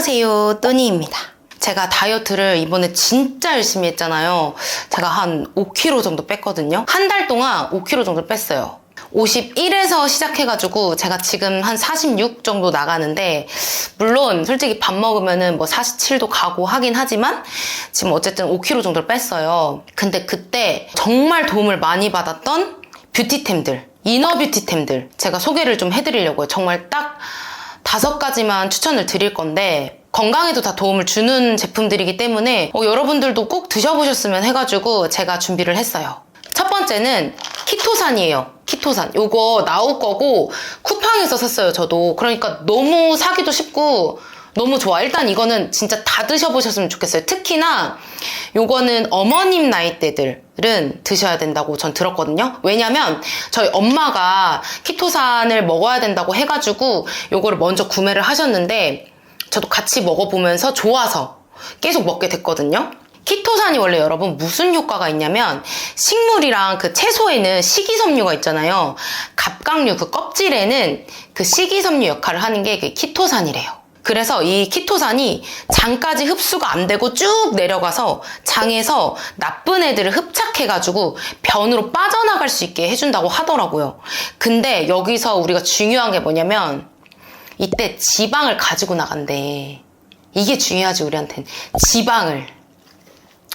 안녕하세요, 또니입니다. 제가 다이어트를 이번에 진짜 열심히 했잖아요. 제가 한 5kg 정도 뺐거든요. 한 달 동안 5kg 정도 뺐어요. 51에서 시작해가지고 제가 지금 한 46 정도 나가는데 물론 솔직히 밥 먹으면은 뭐 47도 가고 하긴 하지만 지금 어쨌든 5kg 정도를 뺐어요. 근데 그때 정말 도움을 많이 받았던 뷰티템들, 이너 뷰티템들 제가 소개를 좀 해드리려고요. 정말 딱 다섯 가지만 추천을 드릴 건데 건강에도 다 도움을 주는 제품들이기 때문에 어, 여러분들도 꼭 드셔보셨으면 해가지고 제가 준비를 했어요. 첫 번째는 키토산이에요. 키토산. 요거 나올 거고 쿠팡에서 샀어요. 저도. 그러니까 너무 사기도 쉽고 너무 좋아. 일단 이거는 진짜 다 드셔보셨으면 좋겠어요. 특히나 요거는 어머님 나이대들은 드셔야 된다고 전 들었거든요. 왜냐면 저희 엄마가 키토산을 먹어야 된다고 해가지고 요거를 먼저 구매를 하셨는데 저도 같이 먹어보면서 좋아서 계속 먹게 됐거든요. 키토산이 원래 여러분 무슨 효과가 있냐면 식물이랑 그 채소에는 식이섬유가 있잖아요. 갑각류 그 껍질에는 그 식이섬유 역할을 하는 게그 키토산이래요. 그래서 이 키토산이 장까지 흡수가 안 되고 쭉 내려가서 장에서 나쁜 애들을 흡착해가지고 변으로 빠져나갈 수 있게 해준다고 하더라고요. 근데 여기서 우리가 중요한 게 뭐냐면 이때 지방을 가지고 나간대. 이게 중요하지, 우리한테는. 지방을.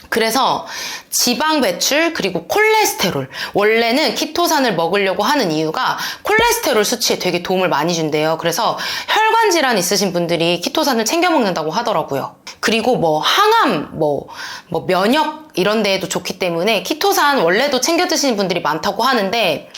그래서 지방 배출 그리고 콜레스테롤 원래는 키토산을 먹으려고 하는 이유가 콜레스테롤 수치에 되게 도움을 많이 준대요. 그래서 혈관 질환 있으신 분들이 키토산을 챙겨 먹는다고 하더라고요. 그리고 뭐 항암, 뭐, 뭐 면역 이런 데에도 좋기 때문에 키토산 원래도 챙겨 드시는 분들이 많다고 하는데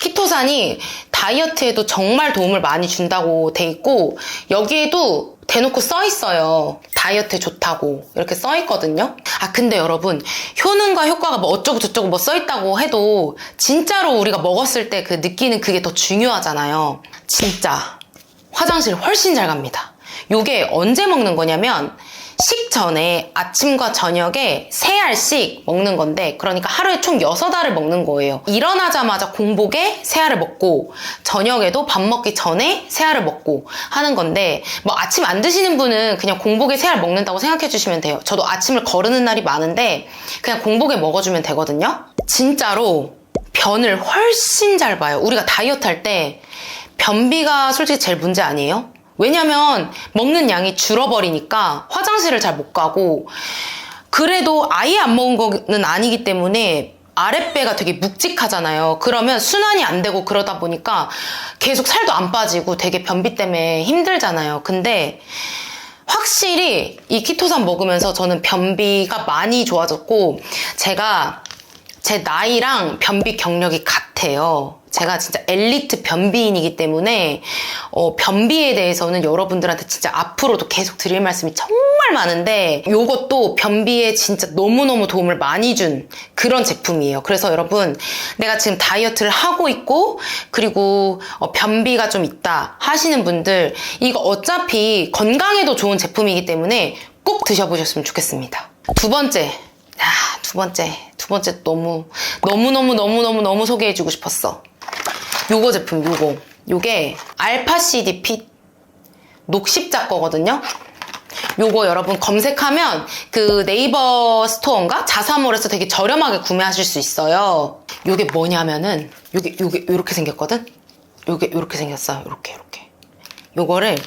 키토산이 다이어트에도 정말 도움을 많이 준다고 돼 있고 여기에도 대놓고 써 있어요. 다이어트에 좋다고 이렇게 써 있거든요. 아 근데 여러분 효능과 효과가 뭐 어쩌고 저쩌고 뭐 써 있다고 해도 진짜로 우리가 먹었을 때 그 느끼는 그게 더 중요하잖아요. 진짜 화장실 훨씬 잘 갑니다. 요게 언제 먹는 거냐면 식전에 아침과 저녁에 세 알씩 먹는 건데 그러니까 하루에 총 6알을 먹는 거예요. 일어나자마자 공복에 세 알을 먹고 저녁에도 밥 먹기 전에 세 알을 먹고 하는 건데 뭐 아침 안 드시는 분은 그냥 공복에 세알 먹는다고 생각해 주시면 돼요. 저도 아침을 거르는 날이 많은데 그냥 공복에 먹어주면 되거든요. 진짜로 변을 훨씬 잘 봐요. 우리가 다이어트 할 때 변비가 솔직히 제일 문제 아니에요? 왜냐면 먹는 양이 줄어버리니까 화장실을 잘 못 가고 그래도 아예 안 먹은 거는 아니기 때문에 아랫배가 되게 묵직하잖아요. 그러면 순환이 안 되고 그러다 보니까 계속 살도 안 빠지고 되게 변비 때문에 힘들잖아요. 근데 확실히 이 키토산 먹으면서 저는 변비가 많이 좋아졌고 제가 제 나이랑 변비 경력이 같아요. 제가 진짜 엘리트 변비인이기 때문에 어, 변비에 대해서는 여러분들한테 진짜 앞으로도 계속 드릴 말씀이 정말 많은데 이것도 변비에 진짜 너무너무 도움을 많이 준 그런 제품이에요. 그래서 여러분 내가 지금 다이어트를 하고 있고 그리고 어, 변비가 좀 있다 하시는 분들 이거 어차피 건강에도 좋은 제품이기 때문에 꼭 드셔보셨으면 좋겠습니다. 두 번째 야, 두 번째. 두 번째 너무, 너무너무너무너무너무 소개해주고 싶었어. 요거 제품, 요거. 요게 알파 CD 핏 녹십자 거거든요. 요거 여러분 검색하면 그 네이버 스토어인가? 자사몰에서 되게 저렴하게 구매하실 수 있어요. 요게 뭐냐면은, 요게, 요게, 요렇게 생겼거든? 요게, 요렇게 생겼어요. 요렇게, 요렇게. 요거를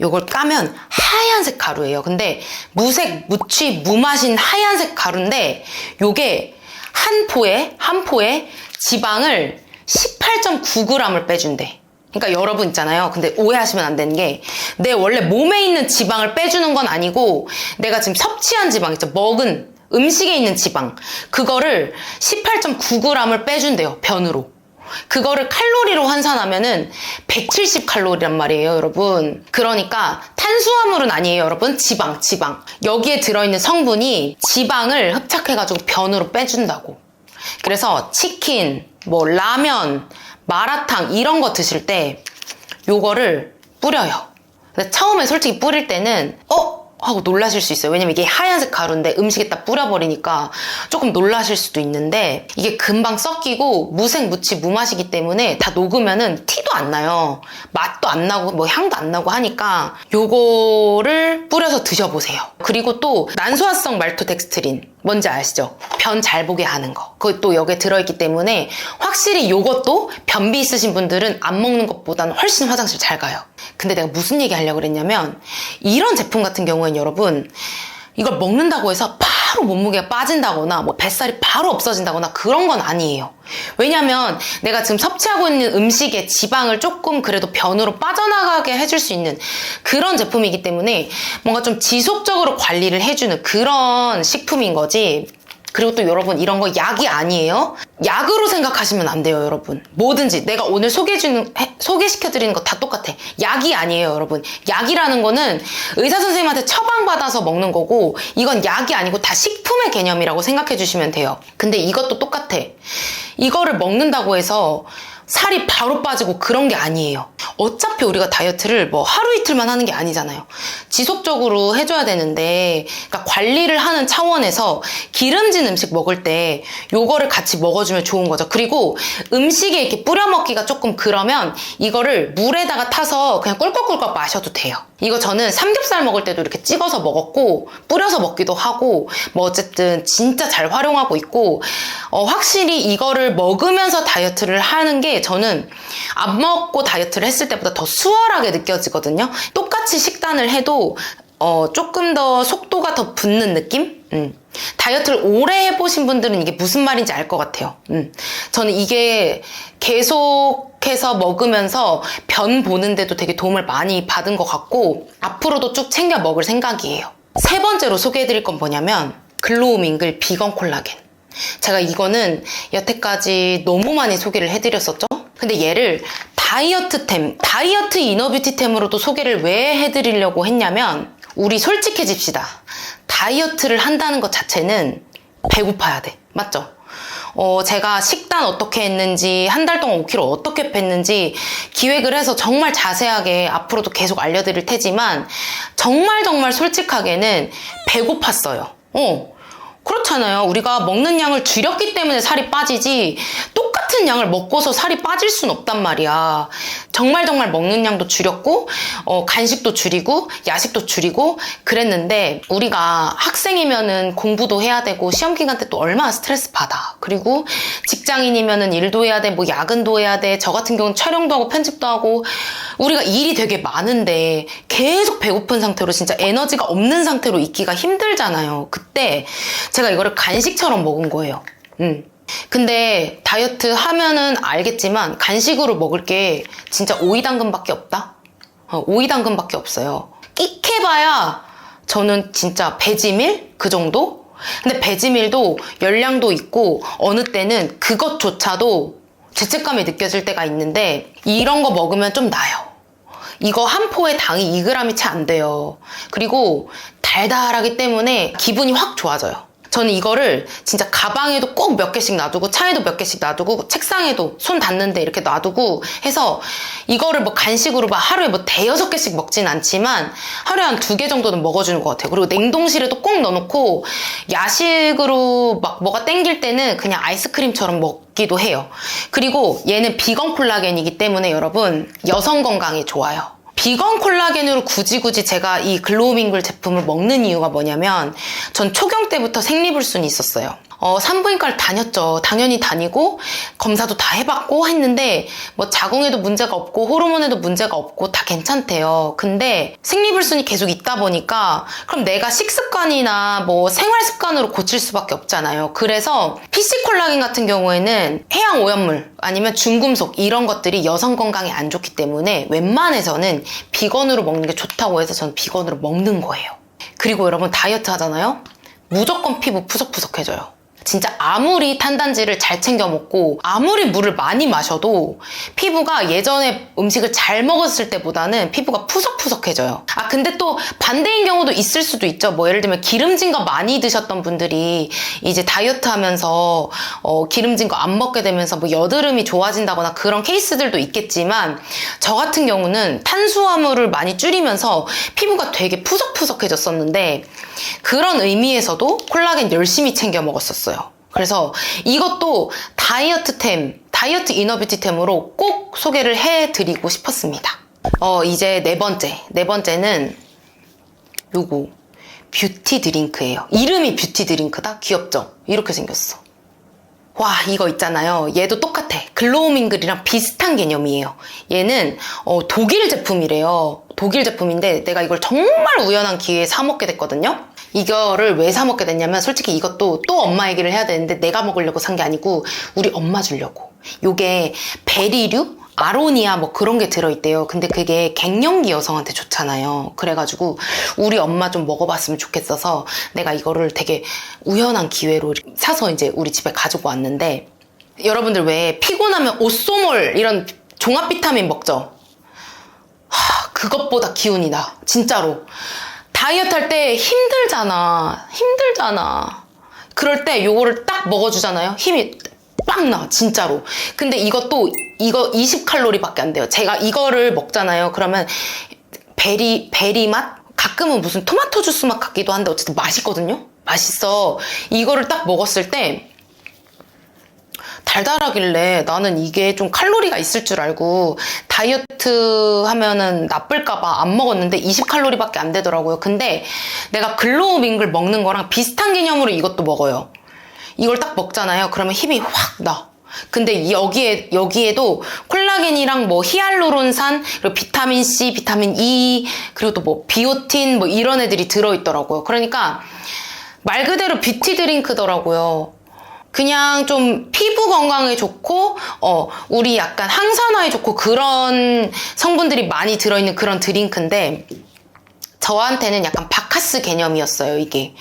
요걸 까면 하얀색 가루예요. 근데 무색, 무취, 무맛인 하얀색 가루인데 요게 한 포에 한 포에 지방을 18.9g을 빼준대. 그러니까 여러분 있잖아요. 근데 오해하시면 안 되는 게 내 원래 몸에 있는 지방을 빼주는 건 아니고 내가 지금 섭취한 지방 있죠. 먹은 음식에 있는 지방 그거를 18.9g을 빼준대요. 변으로. 그거를 칼로리로 환산하면은 170 칼로리란 말이에요, 여러분. 그러니까 탄수화물은 아니에요, 여러분. 지방, 지방. 여기에 들어있는 성분이 지방을 흡착해가지고 변으로 빼준다고. 그래서 치킨, 뭐 라면, 마라탕 이런 거 드실 때 요거를 뿌려요. 처음에 솔직히 뿌릴 때는 어? 하고 놀라실 수 있어요. 왜냐면 이게 하얀색 가루인데 음식에다 뿌려버리니까 조금 놀라실 수도 있는데 이게 금방 섞이고 무색 무치 무맛이기 때문에 다 녹으면은 티도 안 나요. 맛도 안 나고 뭐 향도 안 나고 하니까 요거를 뿌려서 드셔보세요. 그리고 또 난소화성 말토덱스트린 뭔지 아시죠? 변 잘 보게 하는 거. 그것도 여기에 들어있기 때문에 확실히 요것도 변비 있으신 분들은 안 먹는 것보다는 훨씬 화장실 잘 가요. 근데 내가 무슨 얘기 하려고 그랬냐면 이런 제품 같은 경우엔 여러분 이걸 먹는다고 해서 바로 몸무게가 빠진다거나 뭐 뱃살이 바로 없어진다거나 그런 건 아니에요. 왜냐면 내가 지금 섭취하고 있는 음식의 지방을 조금 그래도 변으로 빠져나가게 해줄 수 있는 그런 제품이기 때문에 뭔가 좀 지속적으로 관리를 해주는 그런 식품인 거지. 그리고 또 여러분 이런 거 약이 아니에요. 약으로 생각하시면 안 돼요, 여러분. 뭐든지 내가 오늘 소개해 주는 해- 소개시켜 드리는 거 다 똑같아. 약이 아니에요, 여러분. 약이라는 거는 의사 선생님한테 처방받아서 먹는 거고 이건 약이 아니고 다 식품의 개념이라고 생각해 주시면 돼요. 근데 이것도 똑같아. 이거를 먹는다고 해서 살이 바로 빠지고 그런 게 아니에요. 어차피 우리가 다이어트를 뭐 하루 이틀만 하는 게 아니잖아요. 지속적으로 해줘야 되는데, 그러니까 관리를 하는 차원에서 기름진 음식 먹을 때 요거를 같이 먹어주면 좋은 거죠. 그리고 음식에 이렇게 뿌려 먹기가 조금 그러면 이거를 물에다가 타서 그냥 꿀꺽꿀꺽 마셔도 돼요. 이거 저는 삼겹살 먹을 때도 이렇게 찍어서 먹었고, 뿌려서 먹기도 하고, 뭐 어쨌든 진짜 잘 활용하고 있고, 어, 확실히 이거를 먹으면서 다이어트를 하는 게 저는 안 먹고 다이어트를 했을 때보다 더 수월하게 느껴지거든요. 똑같이 식단을 해도 어, 조금 더 속도가 더 붙는 느낌? 음. 다이어트를 오래 해보신 분들은 이게 무슨 말인지 알 것 같아요. 음. 저는 이게 계속해서 먹으면서 변 보는데도 되게 도움을 많이 받은 것 같고, 앞으로도 쭉 챙겨 먹을 생각이에요. 세 번째로 소개해드릴 건 뭐냐면, 글로우 밍글 비건 콜라겐. 제가 이거는 여태까지 너무 많이 소개를 해드렸었죠? 근데 얘를 다이어트템, 다이어트 이너뷰티템으로도 소개를 왜 해드리려고 했냐면, 우리 솔직해집시다. 다이어트를 한다는 것 자체는 배고파야 돼. 맞죠? 어, 제가 식단 어떻게 했는지, 한 달 동안 5kg 어떻게 뺐는지 기획을 해서 정말 자세하게 앞으로도 계속 알려드릴 테지만, 정말 정말 솔직하게는 배고팠어요. 어. 그렇잖아요. 우리가 먹는 양을 줄였기 때문에 살이 빠지지 똑같은 양을 먹고서 살이 빠질 순 없단 말이야. 정말 정말 먹는 양도 줄였고 어, 간식도 줄이고 야식도 줄이고 그랬는데 우리가 학생이면은 공부도 해야 되고 시험 기간 때 또 얼마나 스트레스 받아. 그리고 직장인이면은 일도 해야 돼, 뭐 야근도 해야 돼. 저 같은 경우는 촬영도 하고 편집도 하고 우리가 일이 되게 많은데 계속 배고픈 상태로 진짜 에너지가 없는 상태로 있기가 힘들잖아요. 그때 제가 이거를 간식처럼 먹은 거예요. 음. 근데 다이어트 하면은 알겠지만 간식으로 먹을 게 진짜 오이 당근밖에 없다? 어, 오이 당근밖에 없어요. 끽해봐야 저는 진짜 배지밀? 그 정도? 근데 배지밀도 열량도 있고 어느 때는 그것조차도 죄책감이 느껴질 때가 있는데 이런 거 먹으면 좀 나요. 이거 한 포에 당이 2g이 채 안 돼요. 그리고 달달하기 때문에 기분이 확 좋아져요. 저는 이거를 진짜 가방에도 꼭 몇 개씩 놔두고 차에도 몇 개씩 놔두고 책상에도 손 닿는데 이렇게 놔두고 해서 이거를 뭐 간식으로 막 하루에 뭐 대여섯 개씩 먹진 않지만 하루에 한 두 개 정도는 먹어주는 것 같아요. 그리고 냉동실에도 꼭 넣어놓고 야식으로 막 뭐가 땡길 때는 그냥 아이스크림처럼 먹기도 해요. 그리고 얘는 비건 콜라겐이기 때문에 여러분 여성 건강에 좋아요. 비건 콜라겐으로 굳이 굳이 제가 이 글로우밍글 제품을 먹는 이유가 뭐냐면 전 초경 때부터 생리불순이 있었어요. 어, 산부인과를 다녔죠. 당연히 다니고 검사도 다 해봤고 했는데 뭐 자궁에도 문제가 없고 호르몬에도 문제가 없고 다 괜찮대요. 근데 생리불순이 계속 있다 보니까 그럼 내가 식습관이나 뭐 생활 습관으로 고칠 수밖에 없잖아요. 그래서 PC 콜라겐 같은 경우에는 해양 오염물 아니면 중금속 이런 것들이 여성 건강에 안 좋기 때문에 웬만해서는 비건으로 먹는 게 좋다고 해서 저는 비건으로 먹는 거예요. 그리고 여러분 다이어트 하잖아요. 무조건 피부 푸석푸석해져요. 진짜 아무리 탄단지를 잘 챙겨 먹고 아무리 물을 많이 마셔도 피부가 예전에 음식을 잘 먹었을 때보다는 피부가 푸석푸석해져요. 아 근데 또 반대인 경우도 있을 수도 있죠. 뭐 예를 들면 기름진 거 많이 드셨던 분들이 이제 다이어트 하면서 어, 기름진 거 안 먹게 되면서 뭐 여드름이 좋아진다거나 그런 케이스들도 있겠지만 저 같은 경우는 탄수화물을 많이 줄이면서 피부가 되게 푸석 푸석해졌었는데 그런 의미에서도 콜라겐 열심히 챙겨 먹었었어요. 그래서 이것도 다이어트템, 다이어트 이너뷰티템으로 꼭 소개를 해드리고 싶었습니다. 어, 이제 네 번째. 네 번째는 요거. 뷰티 드링크예요. 이름이 뷰티 드링크다? 귀엽죠? 이렇게 생겼어. 와 이거 있잖아요 얘도 똑같아 글로우밍글이랑 비슷한 개념이에요 얘는 어, 독일 제품이래요 독일 제품인데 내가 이걸 정말 우연한 기회에 사 먹게 됐거든요 이거를 왜 사 먹게 됐냐면 솔직히 이것도 또 엄마 얘기를 해야 되는데 내가 먹으려고 산 게 아니고 우리 엄마 주려고 요게 베리류 아로니아 뭐 그런 게 들어있대요. 근데 그게 갱년기 여성한테 좋잖아요. 그래가지고 우리 엄마 좀 먹어봤으면 좋겠어서 내가 이거를 되게 우연한 기회로 사서 이제 우리 집에 가지고 왔는데 여러분들 왜 피곤하면 오쏘몰 이런 종합 비타민 먹죠? 하, 그것보다 기운이 나. 진짜로. 다이어트 할 때 힘들잖아. 힘들잖아. 그럴 때 요거를 딱 먹어주잖아요. 힘이 빵 나, 진짜로. 근데 이것도, 이거 20칼로리 밖에 안 돼요. 제가 이거를 먹잖아요. 그러면 베리, 베리 맛? 가끔은 무슨 토마토 주스 맛 같기도 한데 어쨌든 맛있거든요? 맛있어. 이거를 딱 먹었을 때 달달하길래 나는 이게 좀 칼로리가 있을 줄 알고 다이어트 하면은 나쁠까봐 안 먹었는데 20칼로리밖에 안 되더라고요. 근데 내가 글로우 밍글 먹는 거랑 비슷한 개념으로 이것도 먹어요. 이걸 딱 먹잖아요. 그러면 힘이 확 나. 근데 여기에 여기에도 콜라겐이랑 뭐 히알루론산 그리고 비타민 C, 비타민 E 그리고 또 뭐 비오틴 뭐 이런 애들이 들어 있더라고요. 그러니까 말 그대로 뷰티 드링크더라고요. 그냥 좀 피부 건강에 좋고 어 우리 약간 항산화에 좋고 그런 성분들이 많이 들어 있는 그런 드링크인데 저한테는 약간 바카스 개념이었어요, 이게.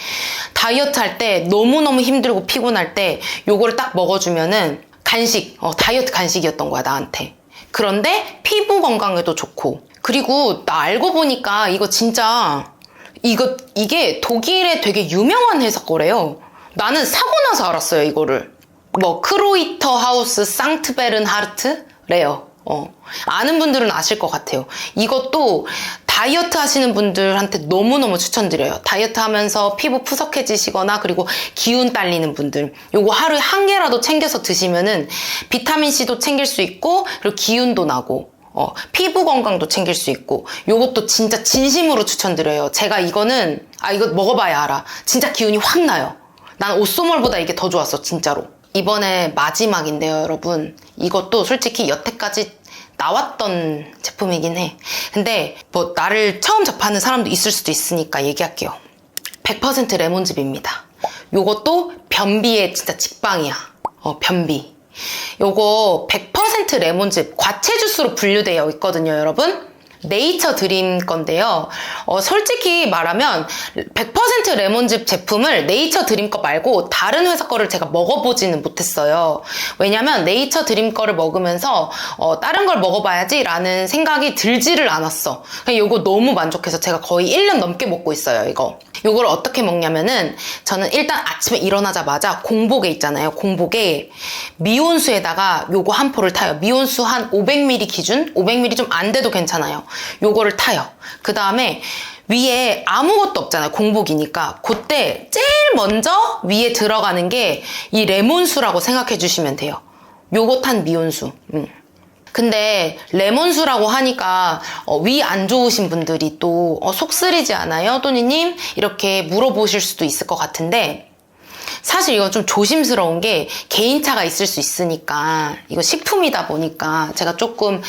다이어트 할 때 너무너무 힘들고 피곤할 때 요거를 딱 먹어주면은 간식, 어, 다이어트 간식이었던 거야, 나한테. 그런데 피부 건강에도 좋고. 그리고 나 알고 보니까 이거 진짜, 이거, 이게 독일에 되게 유명한 회사 거래요. 나는 사고 나서 알았어요, 이거를. 뭐, 크로이터 하우스 상트베른 하르트래요. 어. 아는 분들은 아실 것 같아요. 이것도 다이어트 하시는 분들한테 너무너무 추천드려요. 다이어트 하면서 피부 푸석해지시거나 그리고 기운 딸리는 분들. 요거 하루에 한 개라도 챙겨서 드시면은 비타민C도 챙길 수 있고 그리고 기운도 나고 어, 피부 건강도 챙길 수 있고 요것도 진짜 진심으로 추천드려요. 제가 이거는 아 이거 먹어봐야 알아. 진짜 기운이 확 나요. 난 오쏘몰보다 이게 더 좋았어 진짜로. 이번에 마지막인데요 여러분. 이것도 솔직히 여태까지 나왔던 제품이긴 해. 근데 뭐 나를 처음 접하는 사람도 있을 수도 있으니까 얘기할게요. 100% 레몬즙입니다. 요것도 변비의 진짜 직방이야. 어, 변비. 요거 100% 레몬즙 과채 주스로 분류되어 있거든요, 여러분. 네이처 드림 건데요. 어, 솔직히 말하면 100% 레몬즙 제품을 네이처 드림 거 말고 다른 회사 거를 제가 먹어보지는 못했어요. 왜냐면 네이처 드림 거를 먹으면서 어, 다른 걸 먹어봐야지 라는 생각이 들지를 않았어. 그냥 이거 너무 만족해서 제가 거의 1년 넘게 먹고 있어요, 이거. 이걸 어떻게 먹냐면은 저는 일단 아침에 일어나자마자 공복에 있잖아요. 공복에 미온수에다가 요거 한 포를 타요. 미온수 한 500ml 기준? 500ml 좀 안 돼도 괜찮아요. 요거를 타요. 그 다음에 위에 아무것도 없잖아요. 공복이니까. 그때 제일 먼저 위에 들어가는 게 이 레몬수라고 생각해 주시면 돼요. 요거 탄 미온수. 음. 근데 레몬수라고 하니까 어, 위 안 좋으신 분들이 또 어, 속쓰리지 않아요, 또니님? 이렇게 물어보실 수도 있을 것 같은데 사실 이거 좀 조심스러운 게 개인차가 있을 수 있으니까 이거 식품이다 보니까 제가 조금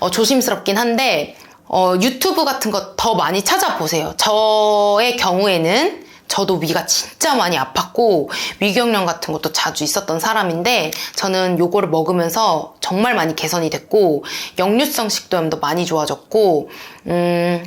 어, 조심스럽긴 한데 어, 유튜브 같은 거 더 많이 찾아보세요. 저의 경우에는 저도 위가 진짜 많이 아팠고 위경련 같은 것도 자주 있었던 사람인데 저는 요거를 먹으면서 정말 많이 개선이 됐고 역류성 식도염도 많이 좋아졌고 음,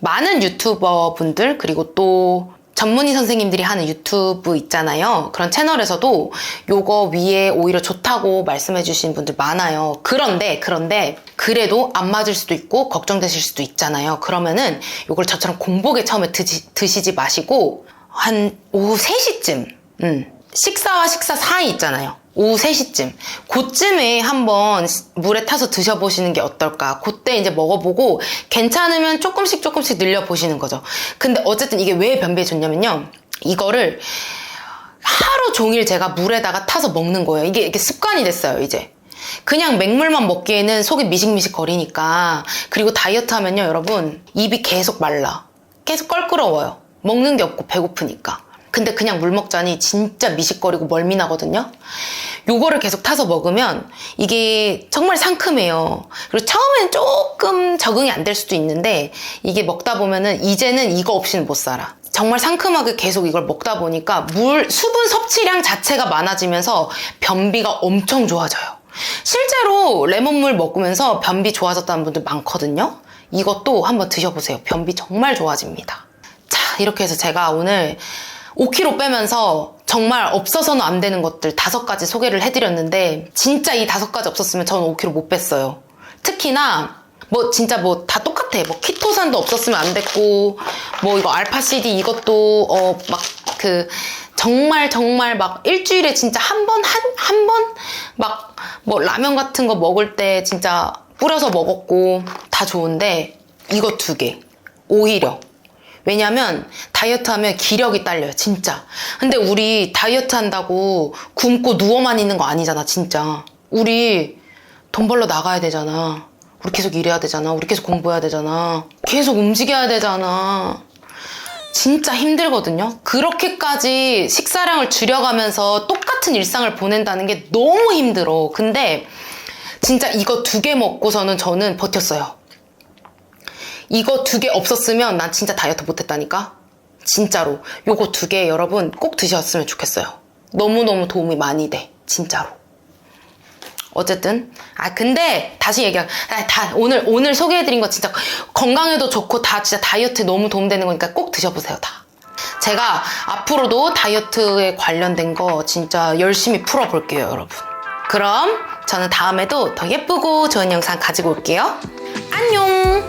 많은 유튜버 분들 그리고 또 전문의 선생님들이 하는 유튜브 있잖아요. 그런 채널에서도 요거 위에 오히려 좋다고 말씀해 주신 분들 많아요. 그런데, 그런데, 그래도 안 맞을 수도 있고, 걱정되실 수도 있잖아요. 그러면은 요걸 저처럼 공복에 처음에 드시, 드시 지 마시고, 한 오후 3시쯤, 음, 식사와 식사 사이 있잖아요. 오후 3시쯤. 그쯤에 한번 물에 타서 드셔보시는 게 어떨까. 그때 이제 먹어보고 괜찮으면 조금씩 조금씩 늘려보시는 거죠. 근데 어쨌든 이게 왜 변비에 좋냐면요. 이거를 하루 종일 제가 물에다가 타서 먹는 거예요. 이게 이게 습관이 됐어요, 이제. 그냥 맹물만 먹기에는 속이 미식미식 거리니까. 그리고 다이어트 하면요, 여러분. 입이 계속 말라. 계속 껄끄러워요. 먹는 게 없고 배고프니까. 근데 그냥 물 먹자니 진짜 미식거리고 멀미나거든요. 요거를 계속 타서 먹으면 이게 정말 상큼해요. 그리고 처음엔 조금 적응이 안 될 수도 있는데 이게 먹다 보면은 이제는 이거 없이는 못 살아. 정말 상큼하게 계속 이걸 먹다 보니까 물, 수분 섭취량 자체가 많아지면서 변비가 엄청 좋아져요. 실제로 레몬물 먹으면서 변비 좋아졌다는 분들 많거든요. 이것도 한번 드셔보세요. 변비 정말 좋아집니다. 자, 이렇게 해서 제가 오늘 5kg 빼면서 정말 없어서는 안 되는 것들 다섯 가지 소개를 해드렸는데 진짜 이 다섯 가지 없었으면 저는 5kg 못 뺐어요. 특히나 뭐 진짜 뭐 다 똑같아. 뭐 키토산도 없었으면 안 됐고 뭐 이거 알파CD 이것도 어 막 그 정말 정말 막 일주일에 진짜 한 번 한 한 번 막 뭐 라면 같은 거 먹을 때 진짜 뿌려서 먹었고 다 좋은데 이거 두 개. 오히려 왜냐면 다이어트 하면 기력이 딸려요, 진짜. 근데 우리 다이어트 한다고 굶고 누워만 있는 거 아니잖아, 진짜. 우리 돈 벌러 나가야 되잖아. 우리 계속 일해야 되잖아. 우리 계속 공부해야 되잖아. 계속 움직여야 되잖아. 진짜 힘들거든요. 그렇게까지 식사량을 줄여가면서 똑같은 일상을 보낸다는 게 너무 힘들어. 근데 진짜 이거 두 개 먹고서는 저는 버텼어요. 이거 두 개 없었으면 난 진짜 다이어트 못했다니까? 진짜로. 요거 두 개 여러분 꼭 드셨으면 좋겠어요. 너무너무 도움이 많이 돼. 진짜로. 어쨌든. 아 근데 다시 얘기하 아, 다 오늘 오늘 소개해드린 거 진짜 건강에도 좋고 다 진짜 다이어트에 너무 도움되는 거니까 꼭 드셔보세요 다. 제가 앞으로도 다이어트에 관련된 거 진짜 열심히 풀어볼게요 여러분. 그럼 저는 다음에도 더 예쁘고 좋은 영상 가지고 올게요. 안녕